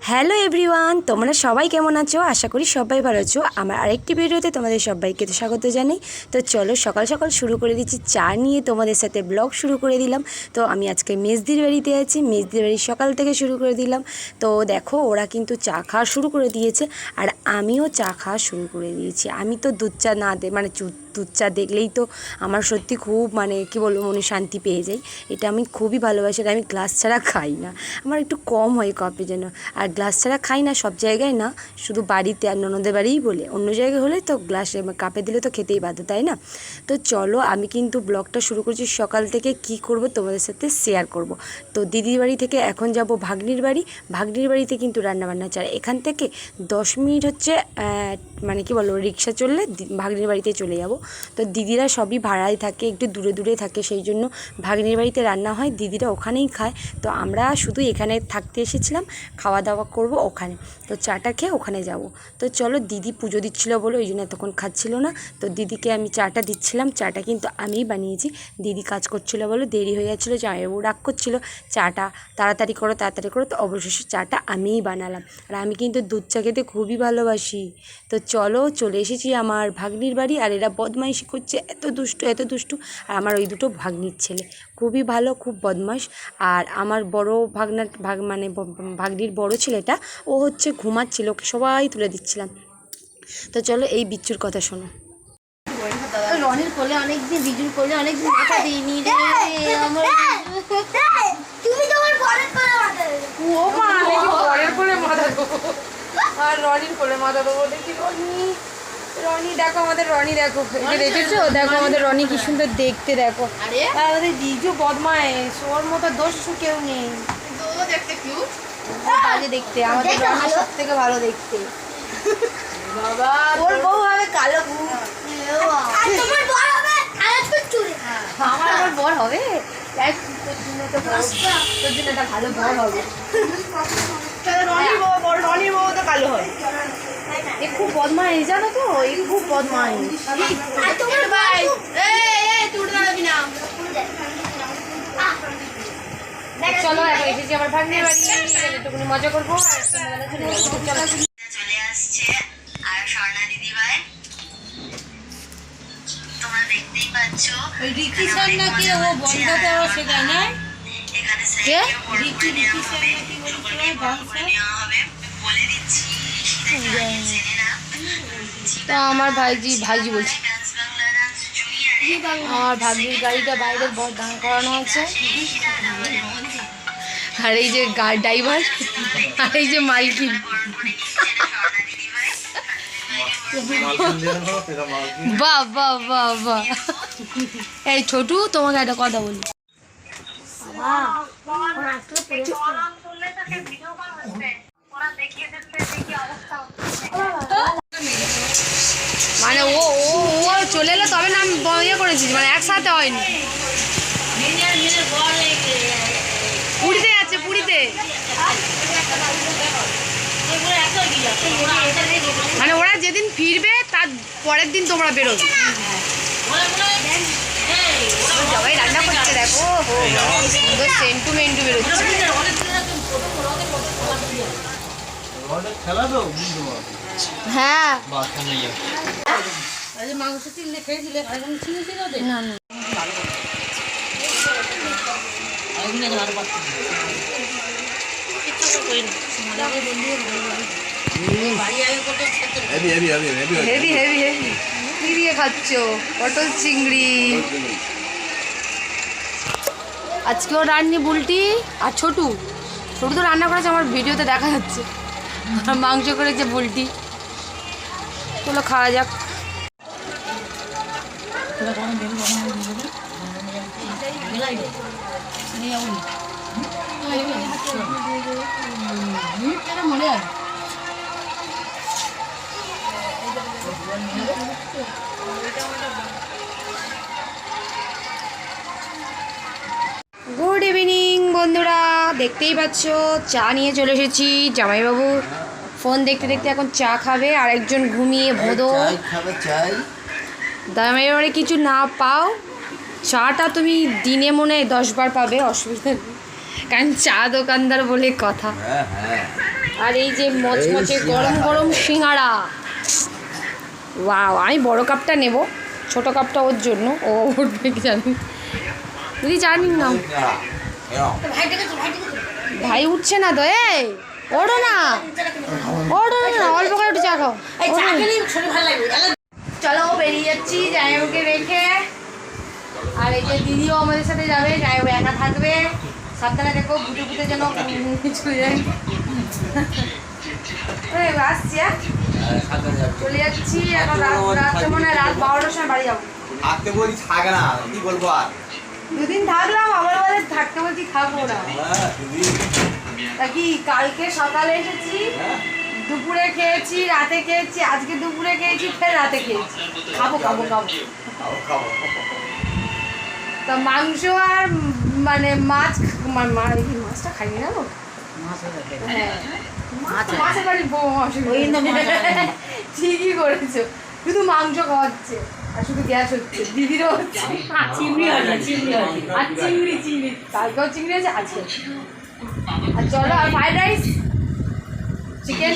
Hello everyone, তোমরা সবাই কেমন আছো? আশা করি সবাই ভালো আছো। আমার আরেকটি ভিডিওতে তোমাদের সবাইকে তো স্বাগত জানাই। তো চলো সকাল সকাল শুরু করে দিচ্ছি। চা নিয়ে তোমাদের সাথে ব্লগ শুরু করে দিলাম। তো আমি আজকে মেজদির বাড়িতে আছি। মেজদির বাড়ি সকাল থেকে শুরু করে দিলাম। তো দেখো, ওরা কিন্তু চা খাওয়া শুরু করে দিয়েছে। আর আমিও চা খাওয়া শুরু করে দিয়েছি। আমি তো দুধ চা না দে মানে দুধ চা দেখলেই তো আমার সত্যি খুব মানে কি বলব, মনে শান্তি পেয়ে যাই এটা আমি খুবই ভালোবাসি আমি গ্লাস ছাড়া খাই না। আমার একটু কম হয় কপি যেন। আর গ্লাস ছাড়া খাই না, সব জায়গায় না, শুধু বাড়িতে আর ননদের বাড়িই বলে। অন্য জায়গায় হলে তো গ্লাসে কাপে দিলে তো খেতেই বাধ্য, তাই না? তো চলো, আমি কিন্তু ব্লগটা শুরু করছি সকাল থেকে কি করব তোমাদের সাথে শেয়ার করব। তো দিদির বাড়ি থেকে এখন যাব ভাগ্নির বাড়ি। ভাগ্নির বাড়িতে কিন্তু রান্নাবান্না চার এখান থেকে দশ মিনিট হচ্ছে মানে কি বলব, রিক্সা চললে ভাগ্নির বাড়িতে চলে যাব। তো দিদিরা সবই ভাড়ায় থাকে, একটু দূরে দূরে থাকে, সেই জন্য ভাগ্নির বাড়িতে রান্না হয়, দিদিরা ওখানেই খায়। তো আমরা শুধু এখানে থাকতে এসেছিলাম, খাওয়া দাওয়া করব ওখানে। তো চাটা খেয়ে ওখানে যাব। তো চলো দিদি পুজো দিচ্ছিল বলে ওই জন্য তখন খাচ্ছিল না। তো দিদিকে আমি চাটা দিচ্ছিলাম, চাটা কিন্তু আমিই বানিয়েছি। দিদি কাজ করছিল বলে দেরি হয়ে যাচ্ছিল, জামাইবাবু রাগ করছিল। চাটা তাড়াতাড়ি করো তাড়াতাড়ি করো, তো অবশেষে চাটা আমিই বানালাম। আর আমি কিন্তু দুধ চা খেতে খুবই ভালোবাসি। তো চলো চলে এসেছি আমার ভাগ্নির বাড়ি, আর এরা বদমাইশি করছে এত দুষ্টু এত দুষ্টু। আর আমার ওই দুটো ভাগ্নির ছেলে। খুবই ভালো খুব বদমাস আর আমার বড় ভাগনার ভাগ মানে ভাগ্নির বড় ছেলেটা ও হচ্ছে ঘুমাচ্ছিল ওকে সবাই তুলে দিচ্ছিলাম। তো চলো এই বিচ্ছুর কথা শোনো। রনির কোলে অনেকদিন বিজুর কোলে অনেকদিন মাথা দিইনি রে। আমার তুমি তোমার ঘরের করে মাথা দেবে। ও মা পরের কোলে মাথা দেবো। আর রনির কোলে মাথা দেবো দেখি রনি রনি দেখো আমাদের রনি দেখো। যে দেখেছ? দেখো আমাদের রনি কি সুন্দর দেখতে দেখো। আরে? আমাদের দিজু বদমাইশ ওর মতো দোষ কেউ নেই। দেখতে কিউট বাজে দেখতে আমাদের রনি। সব থেকে ভালো দেখতে। বাবা ওর বউ হবে কালো আমার আবার বর হবে? দেখ, তোর জন্য তো তোর জন্য একটা ভালো বর হবে। রনির বউ বড় রনির বউ তো কালো হয়। এ খুব বদমাইশ জানো তো? এ খুব বদমাইশ। চলো এখন এসেছি আমার ভাগ্নের বাড়ি। একটুখানি মজা করব আর চলে চলো। আসছে আর স্বর্ণা দিদি ভাই তোমরা দেখতেই পাচ্ছ। ওই রিকি স্যার নাকি ও বন্ধতে ও শেখায় না? তো আমার ভাইজি ভাইজি বলছি। আমার ভাগ্নির গাড়িটা বাইরে বড় দাঁড় করানো আছে আর এই যে ড্রাইভার আর এই যে মালকিন। স্বর্ণা বাহ বাহ বাহ বাহ। এই ছোটু তোমাকে একটা কথা বলি। মানে ও ও ও চলে এলো তবে না আমি ইয়ে করেছিস মানে একসাথে হয়নি। পুরীতে যাচ্ছে, পুরীতে। মানে ওরা যেদিন ফিরবে, তার পরের দিন তোমরা বেরোবে। সবাই রান্না করছে দেখো সুন্দর সেন্টু মেন্টু বেরোচ্ছে হ্যাঁ মাংস চিনলে খেয়েছিলে এখন চিনি ছিল না না heavy heavy heavy heavy heavy heavy কি দিয়ে খাচ্ছ পটল চিংড়ি। আজকেও রান্নি বুলটি আর ছোটু। ছোটু তো রান্না করেছে আমার ভিডিওতে দেখা যাচ্ছে। মাংস করেছে বুলটি। চলো খাওয়া যাক। মনে হয় গুড ইভিনিং বন্ধুরা। দেখতেই পাচ্ছ চা নিয়ে চলে এসেছি। জামাইবাবু ফোন দেখতে দেখতে এখন চা খাবে আর একজন ঘুমিয়ে ভোদো। জামাইবাবুরে কিছু না পাও। চাটা তুমি দিনে মনে হয় দশবার পাবে অসুবিধা নেই। কারণ চা দোকানদার বলে কথা। হ্যাঁ হ্যাঁ। আর এই যে মচমচে গরম গরম সিঙ্গাড়া ওয়াও আমি বড় কাপটা নেব। ছোট কাপটা ওর জন্য। ও উঠবে কি জানি। দিদি জানি না। ভাই উঠছে না তো এই ওড়ো না। ওড়ো না অল্প করে একটু চা খাও। চলো। বেরিয়ে যাচ্ছি যাই জায়গাকে রেখে। আর এই যে দিদিও আমাদের সাথে যাবে জায়গা একা থাকবে। সাবধানে দেখো বুটে বুটে যেন চলে যায়। আসছি হ্যাঁ? চলে যাচ্ছি এখন রাত রাত মনে রাত বারোটার সময় বাড়ি যাব। থাকতে বলি থাকে না কি বলব আর? দুদিন থাকলাম আবার বলে থাকতে বলছি থাকব না? হ্যাঁ, তা কি কালকে সকালে এসেছি হ্যাঁ। দুপুরে খেয়েছি রাতে খেয়েছি আজকে দুপুরে খেয়েছি ফের রাতে খেয়েছি। খাব খাব খাব। তা মাংস আর মানে মাছ মাছটা খাই না গো হ্যাঁ। মাছের বাড়ি বউ অসুবিধা ঠিকই করেছ শুধু মাংস খাওয়াচ্ছে আর শুধু গ্যাস হচ্ছে দিদিরও হচ্ছে। চিংড়ি আছে চিংড়ি আছে। আর চিংড়ি চিংড়ি। কালকেও চিংড়ি আছে আজকে আর চলো আর ফ্রাইড রাইস? চিকেন?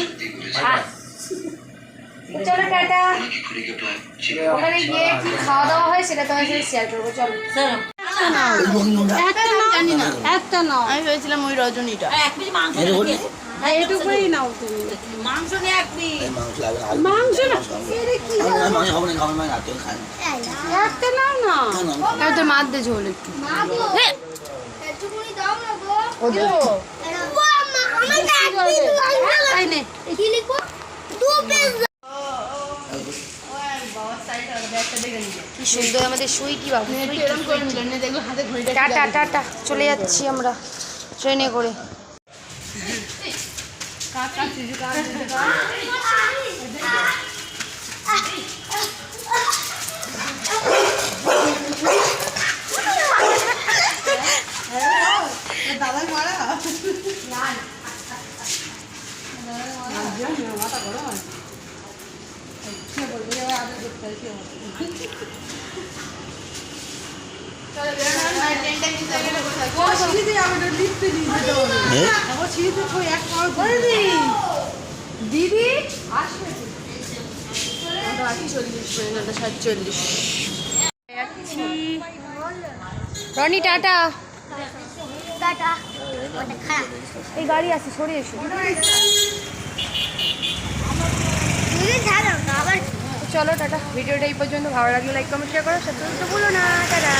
চলো টাটা। ওখানে গিয়ে কি খাওয়া দাওয়া হয় সেটা তোমার সাথে শেয়ার করব। চলো। জানি না। একটা নাও। আমি ভেবেছিলাম ওই রজনীটা। হ্যাঁ এটুকুই নাও তুমি। মাংস নিয়ে এক পিস। মাংস লাগবে না, মাংস না? মাংস খাব না, খাব না, রাতে খাই একটা নাও না। না, না, তো মার দে ঝোল একটু। দাও না গো ও দে আমি না এক পিস তাই নে কি কি সুন্দর আমাদের সুইটি বাবু টাটা টাটা চলে যাচ্ছি আমরা ট্রেনে করে। দিদি আসবে রনি টাটা টাটা। ওটা খারাপ এই গাড়ি আছে সরিয়ে এসো। চলো টাটা। ভিডিওটা এই পর্যন্ত। ভালো লাগলে লাইক কমেন্ট শেয়ার করো। সাথে ভুলো না। টাটা।